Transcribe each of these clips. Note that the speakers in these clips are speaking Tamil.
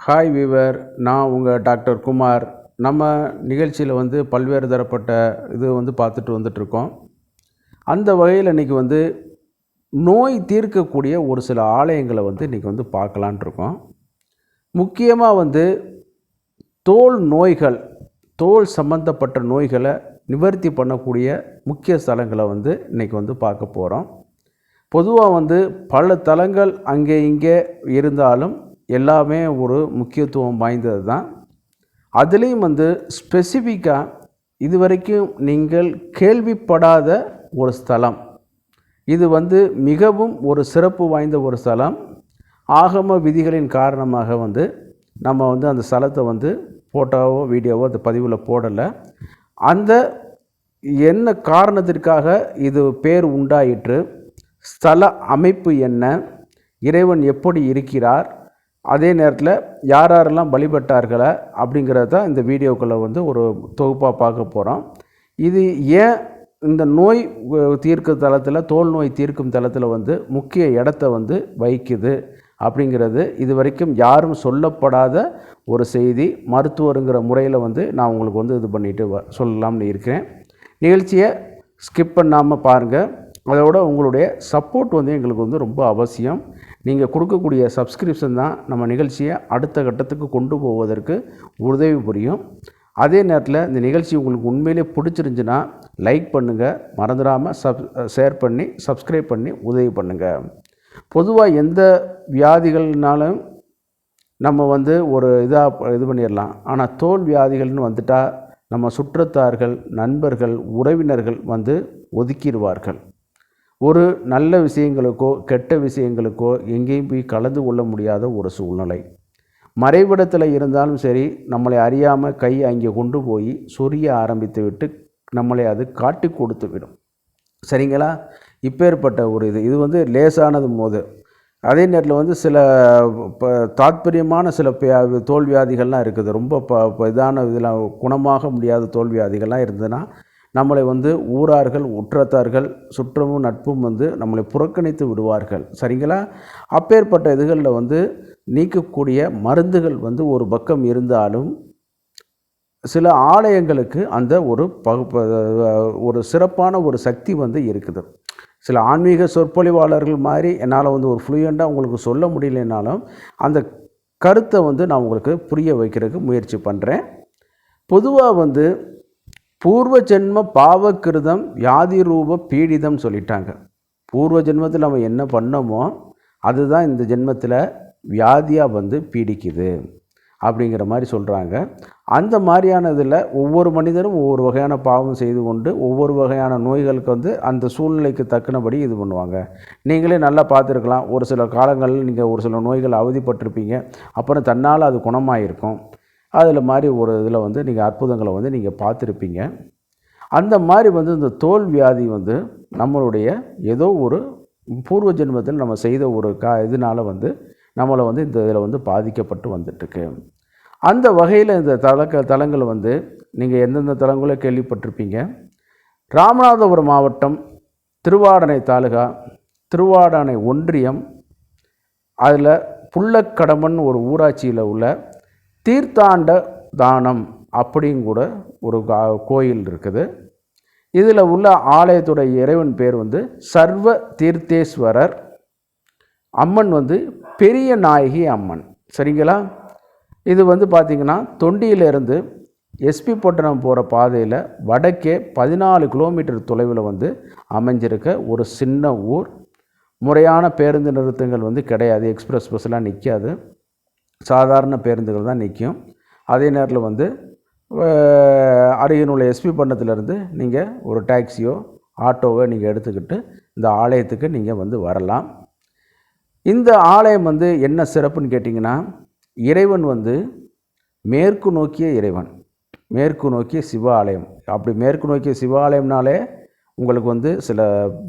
ஹாய் வீவர் நான் உங்கள் டாக்டர் குமார். நம்ம நிகழ்ச்சியில் வந்து பல்வேறு தரப்பட்ட இது வந்து பார்த்துட்டு வந்துட்ருக்கோம் அந்த வகையில் இன்றைக்கி வந்து நோய் தீர்க்கக்கூடிய ஒரு சில ஆலயங்களை வந்து இன்றைக்கி வந்து பார்க்கலான்ட்டு இருக்கோம் முக்கியமாக வந்து தோல் நோய்கள் தோல் சம்பந்தப்பட்ட நோய்களை நிவர்த்தி பண்ணக்கூடிய முக்கிய ஸ்தலங்களை வந்து இன்றைக்கி வந்து பார்க்க போகிறோம் பொதுவாக வந்து பல தலங்கள் அங்கே இங்கே இருந்தாலும் எல்லாமே ஒரு முக்கியத்துவம் வாய்ந்தது தான். அதுலேயும் வந்து ஸ்பெசிஃபிக்காக இதுவரைக்கும் நீங்கள் கேள்விப்படாத ஒரு ஸ்தலம். இது வந்து மிகவும் ஒரு சிறப்பு வாய்ந்த ஒரு ஸ்தலம். ஆகம விதிகளின் காரணமாக வந்து நம்ம வந்து அந்த ஸ்தலத்தை வந்து ஃபோட்டோவோ வீடியோவோ அந்த பதிவில் போடலை. அந்த என்ன காரணத்திற்காக இது பேர் உண்டாயிற்று? ஸ்தல அமைப்பு என்ன? இறைவன் எப்படி இருக்கிறார்? அதே நேரத்தில் யார் யாரெல்லாம் வழிபட்டார்களா அப்படிங்கிறத தான் இந்த வீடியோக்குள்ளே வந்து ஒரு தொகுப்பாக பார்க்க போகிறோம் இது ஏன் இந்த நோய் தீர்க்கும் தளத்தில் தோல் நோய் தீர்க்கும் தளத்தில் வந்து முக்கிய இடத்த வந்து வைக்குது அப்படிங்கிறது இது வரைக்கும் யாரும் சொல்லப்படாத ஒரு செய்தி மருத்துவருங்கிற முறையில் வந்து நான் உங்களுக்கு வந்து இது பண்ணிட்டு வ- சொல்லலாம்னு இருக்கிறேன். நிகழ்ச்சியை ஸ்கிப் பண்ணாமல் பாருங்கள் அதோட உங்களுடைய சப்போர்ட் வந்து எங்களுக்கு வந்து ரொம்ப அவசியம். நீங்கள் கொடுக்கக்கூடிய சப்ஸ்கிரிப்ஷன் தான் நம்ம நிகழ்ச்சியை அடுத்த கட்டத்துக்கு கொண்டு போவதற்கு உதவி புரியும். அதே நேரத்தில் இந்த நிகழ்ச்சி உங்களுக்கு உண்மையிலே பிடிச்சிருந்துச்சுன்னா லைக் பண்ணுங்கள் மறந்துடாமல் சப் ஷேர் பண்ணி சப்ஸ்கிரைப் பண்ணி உதவி பண்ணுங்கள் பொதுவாக எந்த வியாதிகள்னாலும் நம்ம வந்து ஒரு இதாக இது பண்ணிடலாம். ஆனால் தோல் வியாதிகள்னு வந்துட்டால் நம்ம சுற்றத்தார்கள் நண்பர்கள் உறவினர்கள் வந்து ஒதுக்கிடுவார்கள். ஒரு நல்ல விஷயங்களுக்கோ கெட்ட விஷயங்களுக்கோ எங்கேயும் போய் கலந்து கொள்ள முடியாத ஒரு சூழ்நிலை. மறைவிடத்தில் இருந்தாலும் சரி நம்மளை அறியாமல் கை அங்கே கொண்டு போய் சொரிய ஆரம்பித்து விட்டு நம்மளை அது காட்டி கொடுத்து விடும். சரிங்களா? இப்பேற்பட்ட ஒரு இது. இது வந்து லேசானது மோது. அதே நேரத்தில் வந்து சில தாத்பரியமான சில தோல்வியாதிகள்லாம் தோல் வியாதிகள்லாம் இருக்குது. ரொம்ப ப இதான இதில் குணமாக முடியாத தோல்வியாதிகள்லாம் இருந்ததுன்னா நம்மளை வந்து ஊரார்கள் உற்றத்தார்கள் சுற்றமும் நட்பும் வந்து நம்மளை புறக்கணித்து விடுவார்கள். சரிங்களா? அப்பேற்பட்ட இதுகளில் வந்து நீக்கக்கூடிய மருந்துகள் வந்து ஒரு பக்கம் இருந்தாலும் சில ஆலயங்களுக்கு அந்த ஒரு பகுப்பு ஒரு சிறப்பான ஒரு சக்தி வந்து இருக்குது. சில ஆன்மீக சொற்பொழிவாளர்கள் மாதிரி என்னால் வந்து ஒரு ஃப்ளூயண்ட்டாக உங்களுக்கு சொல்ல முடியலனாலும் அந்த கருத்தை வந்து நான் உங்களுக்கு புரிய வைக்கிறதுக்கு முயற்சி பண்ணுறேன் பொதுவாக வந்து பூர்வ ஜென்ம பாவக்கிருதம் வியாதி ரூப பீடிதம் சொல்லிட்டாங்க. பூர்வ ஜென்மத்தில் நம்ம என்ன பண்ணோமோ அதுதான் இந்த ஜென்மத்தில் வியாதியாக வந்து பீடிக்குது அப்படிங்கிற மாதிரி சொல்கிறாங்க அந்த மாதிரியான இதில் ஒவ்வொரு மனிதரும் ஒவ்வொரு வகையான பாவம் செய்து கொண்டு ஒவ்வொரு வகையான நோய்களுக்கு வந்து அந்த சூழ்நிலைக்கு தக்கனபடி இது பண்ணுவாங்க. நீங்களே நல்லா பார்த்துருக்கலாம். ஒரு சில காலங்களில் நீங்கள் ஒரு சில நோய்கள் அவதிப்பட்டிருப்பீங்க. அப்புறம் தன்னால் அது குணமாயிருக்கும். அதில் மாதிரி ஒரு இதில் வந்து நீங்கள் அற்புதங்களை வந்து நீங்கள் பார்த்துருப்பீங்க. அந்த மாதிரி வந்து இந்த தோல் வியாதி வந்து நம்மளுடைய ஏதோ ஒரு பூர்வ ஜென்மத்தில் நம்ம செய்த ஒரு கா இதனால் வந்து நம்மளை வந்து இந்த இதில் வந்து பாதிக்கப்பட்டு வந்துட்டுருக்கு. அந்த வகையில் இந்த தலக்க தலங்கள் வந்து நீங்கள் எந்தெந்த தலங்களோ கேள்விப்பட்டிருப்பீங்க? ராமநாதபுரம் மாவட்டம் திருவாடனை தாலுகா திருவாடனை ஒன்றியம் அதில் புள்ளக்கடம்பன் ஒரு ஊராட்சியில் உள்ள தீர்த்தாண்ட தானம் அப்படிங்க கூட ஒரு கோயில் இருக்குது. இதில் உள்ள ஆலயத்துடைய இறைவன் பேர் வந்து சர்வ தீர்த்தேஸ்வரர். அம்மன் வந்து பெரிய நாயகி அம்மன். சரிங்களா? இது வந்து பார்த்திங்கன்னா தொண்டியிலிருந்து எஸ்பி பட்டணம் போகிற பாதையில் வடக்கே பதினாலு கிலோமீட்டர் தொலைவில் வந்து அமைஞ்சிருக்க ஒரு சின்ன ஊர். முறையான பேருந்து நிறுத்தங்கள் வந்து கிடையாது. எக்ஸ்பிரஸ் பஸ்லாம் நிற்காது. சாதாரண பேருந்துகள் தான் நிற்கும். அதே நேரத்தில் வந்து அருகில் உள்ள எஸ்பி பண்ணத்துலேருந்து நீங்கள் ஒரு டாக்ஸியோ ஆட்டோவோ நீங்கள் எடுத்துக்கிட்டு இந்த ஆலயத்துக்கு நீங்கள் வந்து வரலாம். இந்த ஆலயம் வந்து என்ன சிறப்புன்னு கேட்டிங்கன்னா இறைவன் வந்து மேற்கு நோக்கிய இறைவன். மேற்கு நோக்கிய சிவ ஆலயம். அப்படி மேற்கு நோக்கிய சிவாலயம்னாலே உங்களுக்கு வந்து சில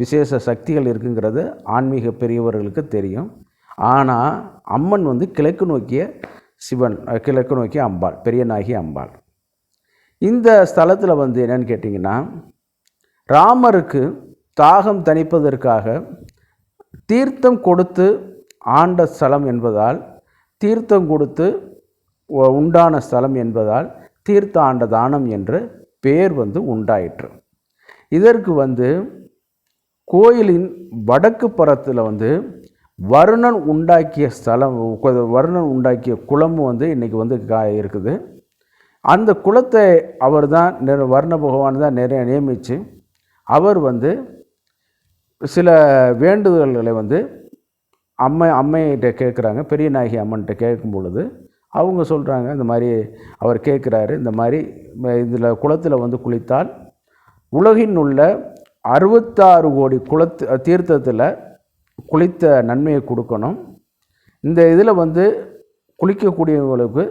விசேஷ சக்திகள் இருக்குங்கிறது ஆன்மீக பெரியவர்களுக்கு தெரியும். ஆனால் அம்மன் வந்து கிழக்கு நோக்கிய சிவன் கிழக்கு நோக்கிய அம்பாள் பெரியநாயகி அம்பாள். இந்த ஸ்தலத்தில் வந்து என்னன்னு கேட்டிங்கன்னா ராமருக்கு தாகம் தணிப்பதற்காக தீர்த்தம் கொடுத்து ஆண்ட ஸ்தலம் என்பதால் தீர்த்தம் கொடுத்து உண்டான ஸ்தலம் என்பதால் தீர்த்தாண்ட தானம் என்ற பேர் வந்து உண்டாயிற்று. இதற்கு வந்து கோயிலின் வடக்கு புறத்தில் வந்து வருணன் உண்டாக்கிய ஸ்தலம் வருணன் உண்டாக்கிய குளம் வந்து இன்றைக்கி வந்து கா இருக்குது. அந்த குளத்தை அவர் தான் நிற வர்ண பகவான் தான் நிறைய நியமித்து அவர் வந்து சில வேண்டுதல்களை வந்து அம்மை அம்மையிட்ட கேட்குறாங்க பெரிய நாயகி அம்மன்கிட்ட கேட்கும் பொழுது அவங்க சொல்கிறாங்க இந்த மாதிரி அவர் கேட்குறாரு இந்த மாதிரி இதில் குளத்தில் வந்து குளித்தால் உலகின் உள்ள அறுபத்தாறு கோடி குளத்து தீர்த்தத்தில் குளித்த நன்மையை கொடுக்கணும். இந்த இதில் வந்து குளிக்கக்கூடியவங்களுக்கு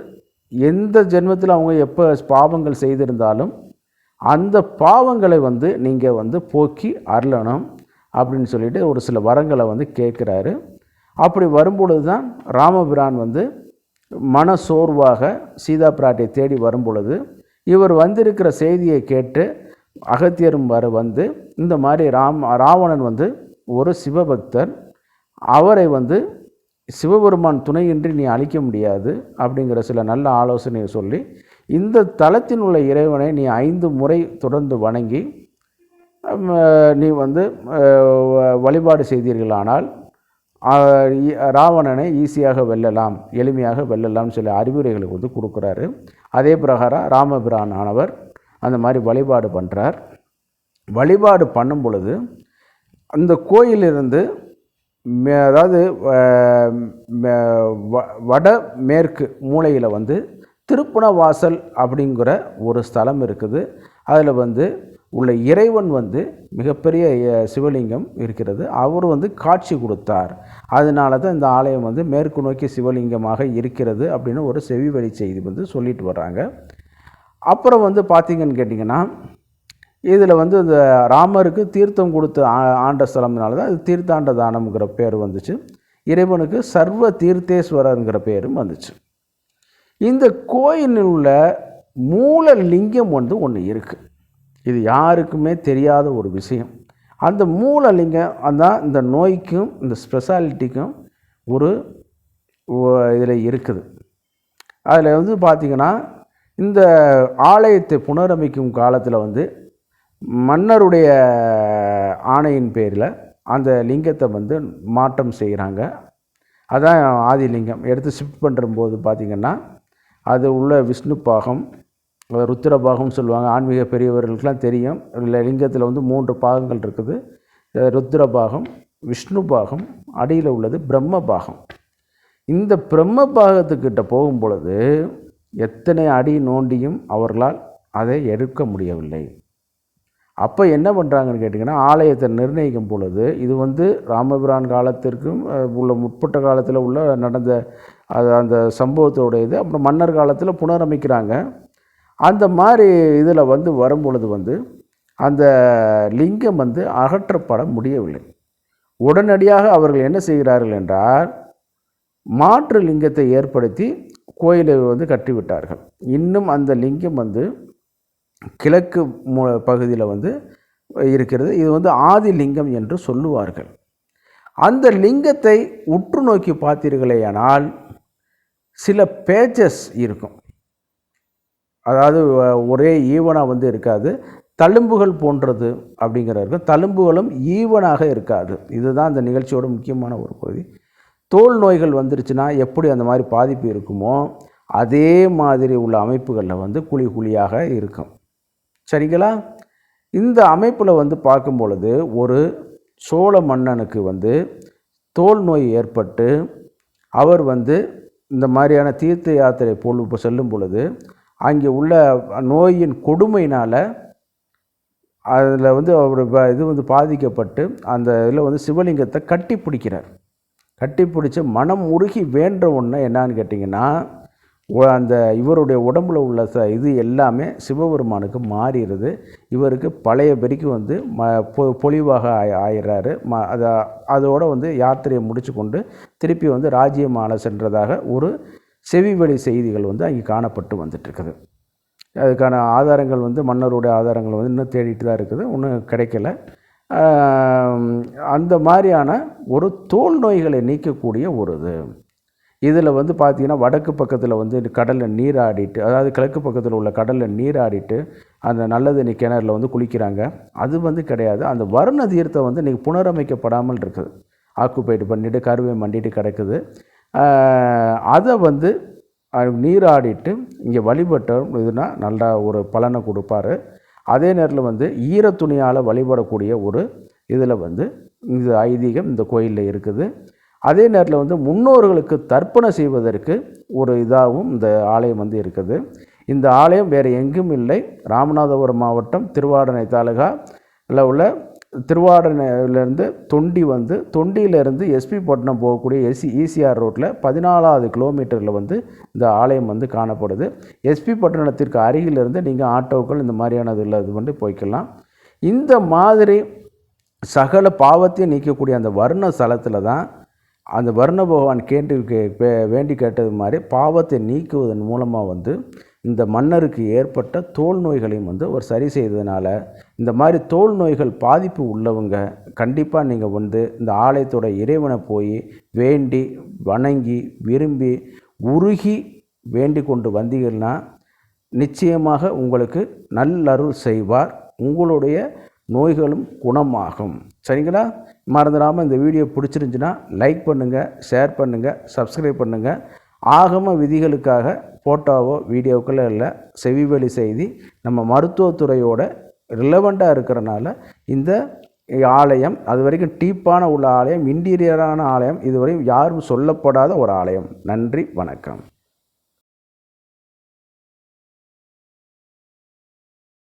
எந்த ஜென்மத்தில் அவங்க எப்போ பாவங்கள் செய்திருந்தாலும் அந்த பாவங்களை வந்து நீங்கள் வந்து போக்கி அருளணும் அப்படின்னு சொல்லிட்டு ஒரு சில வரங்களை வந்து கேட்குறாரு. அப்படி வரும்பொழுது தான் ராமபிரான் வந்து மன சோர்வாக சீதா பிராட்டை தேடி வரும்பொழுது இவர் வந்திருக்கிற செய்தியை கேட்டு அகத்தியரும் வர வந்து இந்த மாதிரி ராம் ராவணன் வந்து ஒரு சிவபக்தர் அவரை வந்து சிவபெருமான் துணையின்றி நீ அழிக்க முடியாது அப்படிங்கிற சில நல்ல ஆலோசனையை சொல்லி இந்த தலத்தில் உள்ள இறைவனை நீ ஐந்து முறை தொடர்ந்து வணங்கி நீ வந்து வழிபாடு செய்தீர்களானால் ராவணனை ஈஸியாக வெல்லலாம் எளிமையாக வெல்லலாம் சில அறிவுரைகளை வந்து கொடுக்குறாரு. அதே பிரகாரம் ராமபிரான் ஆனவர் அந்த மாதிரி வழிபாடு பண்ணுறார் வழிபாடு பண்ணும் பொழுது அந்த கோயிலிருந்து மே அதாவது வ- வட மேற்கு மூலையில் வந்து திருப்புணவாசல் அப்படிங்கிற ஒரு ஸ்தலம் இருக்குது. அதில் வந்து உள்ள இறைவன் வந்து மிகப்பெரிய சிவலிங்கம் இருக்கிறது. அவர் வந்து காட்சி கொடுத்தார். அதனால தான் இந்த ஆலயம் வந்து மேற்கு நோக்கி சிவலிங்கமாக இருக்கிறது அப்படின்னு ஒரு செவி வழி செய்தி வந்து சொல்லிட்டு வர்றாங்க. அப்புறம் வந்து பார்த்திங்கன்னு கேட்டிங்கன்னா இதில் வந்து இந்த ராமருக்கு தீர்த்தம் கொடுத்த ஆ- ஆண்ட ஸ்தலம்னால தான் இது தீர்த்தாண்ட தானம்ங்கிற பேர் வந்துச்சு. இறைவனுக்கு சர்வ தீர்த்தேஸ்வரங்கிற பேரும் வந்துச்சு. இந்த கோயிலில் உள்ள மூல லிங்கம் வந்து ஒன்று இருக்குது இது யாருக்குமே தெரியாத ஒரு விஷயம். அந்த மூலலிங்கம் தான் இந்த நோய்க்கும் இந்த ஸ்பெஷாலிட்டிக்கும் ஒரு இதில் இருக்குது. அதில் வந்து பார்த்திங்கன்னா இந்த ஆலயத்தை புனரமைக்கும் காலத்தில் வந்து மன்னருடைய ஆணையின் பேரில் அந்த லிங்கத்தை வந்து மாற்றம் செய்கிறாங்க. அதான் ஆதிலிங்கம் எடுத்து ஷிஃப்ட் பண்ணுறம்போது பார்த்திங்கன்னா அது உள்ள விஷ்ணு பாகம் அஹ் ருத்திர பாகம்னு சொல்லுவாங்க. ஆன்மீக பெரியவர்களுக்கெல்லாம் தெரியும். இல்லை லிங்கத்தில் வந்து மூன்று பாகங்கள் இருக்குது. அஹ் ருத்திர பாகம் விஷ்ணு பாகம் அடியில் உள்ளது பிரம்ம பாகம். இந்த பிரம்ம பாகத்துக்கிட்ட போகும் பொழுது எத்தனை அடி நோண்டியும் அவர்களால் அதை எடுக்க முடியவில்லை. அப்போ என்ன பண்ணுறாங்கன்னு கேட்டிங்கன்னா ஆலயத்தை நிர்ணயிக்கும் பொழுது இது வந்து ராமபிரான் காலத்திற்கும் உள்ள முற்பட்ட காலத்தில் உள்ள நடந்த அது அந்த சம்பவத்தோட இது. அப்புறம் மன்னர் காலத்தில் புனரமைக்கிறாங்க. அந்த மாதிரி இதில் வந்து வரும் பொழுது வந்து அந்த லிங்கம் வந்து அகற்றப்பட முடியவில்லை. உடனடியாக அவர்கள் என்ன செய்கிறார்கள் என்றால் மாற்று லிங்கத்தை ஏற்படுத்தி கோயிலை வந்து கட்டிவிட்டார்கள். இன்னும் அந்த லிங்கம் வந்து கிழக்கு மு பகுதியில் வந்து இருக்கிறது. இது வந்து ஆதிலிங்கம் என்று சொல்லுவார்கள். அந்த லிங்கத்தை உற்று நோக்கி பார்த்தீர்களேயானால் சில பேஜஸ் இருக்கும். அதாவது ஒரே ஈவனாக வந்து இருக்காது. தழும்புகள் போன்றது அப்படிங்கிற தழும்புகளும் ஈவனாக இருக்காது. இதுதான் அந்த நிகழ்ச்சியோட முக்கியமான ஒரு பகுதி. தோல் நோய்கள் வந்துருச்சுன்னா எப்படி அந்த மாதிரி பாதிப்பு இருக்குமோ அதே மாதிரி உள்ள அமைப்புகளில் வந்து குழி குழியாக இருக்கும். சரிங்களா? இந்த அமைப்பில் வந்து பார்க்கும் பொழுது ஒரு சோழ மன்னனுக்கு வந்து தோல் நோய் ஏற்பட்டு அவர் வந்து இந்த மாதிரியான தீர்த்த யாத்திரை பொழு செல்லும் பொழுது அங்கே உள்ள நோயின் கொடுமையினால் அதில் வந்து அவர் இது வந்து பாதிக்கப்பட்டு அந்த இதில் வந்து சிவலிங்கத்தை கட்டி பிடிக்கிறார் கட்டி பிடிச்சி மனம் உருகி வேண்ட ஒன்று என்னான்னு கேட்டிங்கன்னா அந்த இவருடைய உடம்புல உள்ள ச இது எல்லாமே சிவபெருமானுக்கு மாறிடுது. இவருக்கு பழைய பெருக்கி வந்து ம பொ- பொலிவாக ஆயி ஆயிடுறாரு. ம அதை அதோடு வந்து யாத்திரையை முடித்து கொண்டு திருப்பி வந்து ராஜ்யமான சென்றதாக ஒரு செவிவழி செய்திகள் வந்து அங்கே காணப்பட்டு வந்துட்டுருக்குது. அதுக்கான ஆதாரங்கள் வந்து மன்னருடைய ஆதாரங்கள் வந்து இன்னும் தேடிட்டு தான் இருக்குது. ஒன்றும் கிடைக்கல. அந்த மாதிரியான ஒரு தோல் நோய்களை நீக்கக்கூடிய ஒரு இது. இதில் வந்து பார்த்தீங்கன்னா வடக்கு பக்கத்தில் வந்து கடலில் நீராடிட்டு அதாவது கிழக்கு பக்கத்தில் உள்ள கடலில் நீராடிட்டு அந்த நல்ல தண்ணி கிணறுல வந்து குளிக்கிறாங்க. அது வந்து கிடையாது. அந்த வருண தீர்த்தம் வந்து இன்றைக்கி புனரமைக்கப்படாமல் இருக்குது. ஆக்குபைடு பண்ணிட்டு கருவை மண்டிட்டு கிடக்குது. அதை வந்து நீராடிட்டு இங்கே வழிபட்டோம். இதுனா நல்லா ஒரு பலனை கொடுப்பாரு. அதே நேரத்தில் வந்து ஈரத்துணியால் வழிபடக்கூடிய ஒரு இதில் வந்து இந்த ஐதீகம் இந்த கோயிலில் இருக்குது. அதே நேரத்தில் வந்து முன்னோர்களுக்கு தர்ப்பணம் செய்வதற்கு ஒரு இதாகவும் இந்த ஆலயம் வந்து இருக்குது. இந்த ஆலயம் வேறு எங்கும் இல்லை. ராமநாதபுரம் மாவட்டம் திருவாடனை தாலுகாவில் உள்ள திருவாடனையிலேருந்து தொண்டி வந்து தொண்டியிலேருந்து எஸ்பி பட்டினம் போகக்கூடிய எஸ்சி ஈசிஆர் ரோட்டில் பதினாலாவது கிலோமீட்டரில் வந்து இந்த ஆலயம் வந்து காணப்படுது. எஸ்பி பட்டணத்திற்கு அருகிலிருந்து நீங்கள் ஆட்டோக்கள் இந்த மாதிரியான இதில் இது வந்து போய்க்கலாம். இந்த மாதிரி சகல பாவத்தையும் நீக்கக்கூடிய அந்த வர்ண ஸ்தலத்தில் தான் அந்த வர்ண பகவான் கேட்டு கே- வேண்டி கேட்டது மாதிரி பாவத்தை நீக்குவதன் மூலமாக வந்து இந்த மன்னருக்கு ஏற்பட்ட தோல் நோய்களையும் வந்து அவர் சரி செய்ததுனால இந்த மாதிரி தோல் நோய்கள் பாதிப்பு உள்ளவங்க கண்டிப்பாக நீங்கள் வந்து இந்த ஆலயத்தோட இறைவனை போய் வேண்டி வணங்கி விரும்பி உருகி வேண்டி கொண்டு வந்தீங்கன்னா நிச்சயமாக உங்களுக்கு நல்லருள் செய்வார். உங்களுடைய நோய்களும் குணமாகும். சரிங்களா? மறந்துடாமல் இந்த வீடியோ பிடிச்சிருந்துச்சுன்னா லைக் பண்ணுங்கள் ஷேர் பண்ணுங்கள் சப்ஸ்கிரைப் பண்ணுங்கள் ஆகம விதிகளுக்காக ஃபோட்டோவோ வீடியோக்களோ இல்லை செவிவழி செய்தி நம்ம மருத்துவத்துறையோட ரிலவெண்ட்டாக இருக்கிறனால இந்த ஆலயம் அது வரைக்கும் டீப்பான உள்ள ஆலயம் இன்டீரியரான ஆலயம் இதுவரையும் யாரும் சொல்லப்படாத ஒரு ஆலயம். நன்றி வணக்கம்.